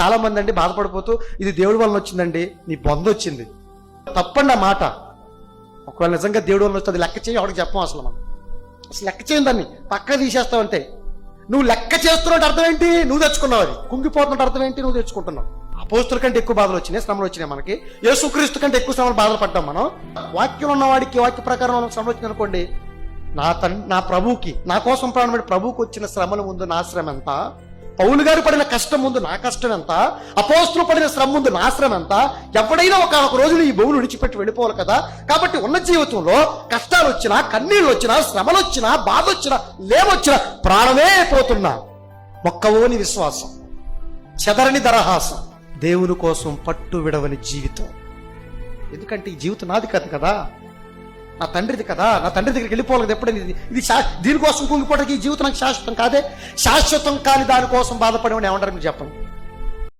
చాలా మంది అండి బాధపడిపోతూ ఇది దేవుడి వలన వచ్చిందండి నీ బొంద వచ్చింది. తప్పండి ఆ మాట. ఒకవేళ నిజంగా దేవుడి వలన వస్తుంది లెక్క చేయి ఎవరికి చెప్పం అసలు మనం. అసలు లెక్క చేయని దాన్ని. పక్క తీసేస్తావు నువ్వు లెక్క చేస్తున్నట్టు అర్థం ఏంటి? నువ్వు తెచ్చుకున్నావు అది. కుంగిపోతున్నట్టు అర్థం ఏంటి? నువ్వు తెచ్చుకుంటున్నావు. అపోస్తుల కంటే ఎక్కువ బాధలు వచ్చినాయి శ్రమలు వచ్చినాయి మనకి. యేసుక్రీస్తు కంటే ఎక్కువ శ్రమలు బాధలు పడ్డాం మనం. వాక్యం ఉన్నవాడికి వాక్య ప్రకారం మనకు శ్రమలు వచ్చింది అనుకోండి. నా తన్ నా ప్రభువుకి నా కోసం ప్రాణం ప్రభువుకి వచ్చిన శ్రమల ముందు నా శ్రమ ఎంత? పౌలు గారు పడిన కష్టం ముందు నా కష్టం ఎంత? అపోస్తులు పడిన శ్రమ ముందు నా శ్రమ ఎంత? ఎవడైనా ఒక ఒక రోజులు ఈ భూమిని విడిచిపెట్టి వెళ్ళిపోవాలి కదా? కాబట్టి ఉన్న జీవితంలో కష్టాలు వచ్చినా కన్నీళ్ళు వచ్చినా శ్రమలు వచ్చినా బాధ వచ్చినా లేమొచ్చినా ప్రాణమే పోతున్నా. మొక్కవోని విశ్వాసం చెదరని దరహాసం దేవుని కోసం పట్టు విడవని జీవితం. ఎందుకంటే ఈ జీవితం నాది కాదు కదా? నా తండ్రిది కదా నా తండ్రి దగ్గరికి వెళ్ళిపోవాలి కదా ఎప్పుడైనా. ఇది ఇది శా దీనికోసం కుంగిపోవడానికి ఈ జీవితం నాకు శాశ్వతం కాదే. శాశ్వతం కాని దానికోసం బాధపడేవాడిని ఏమంటారు మీరు చెప్పండి?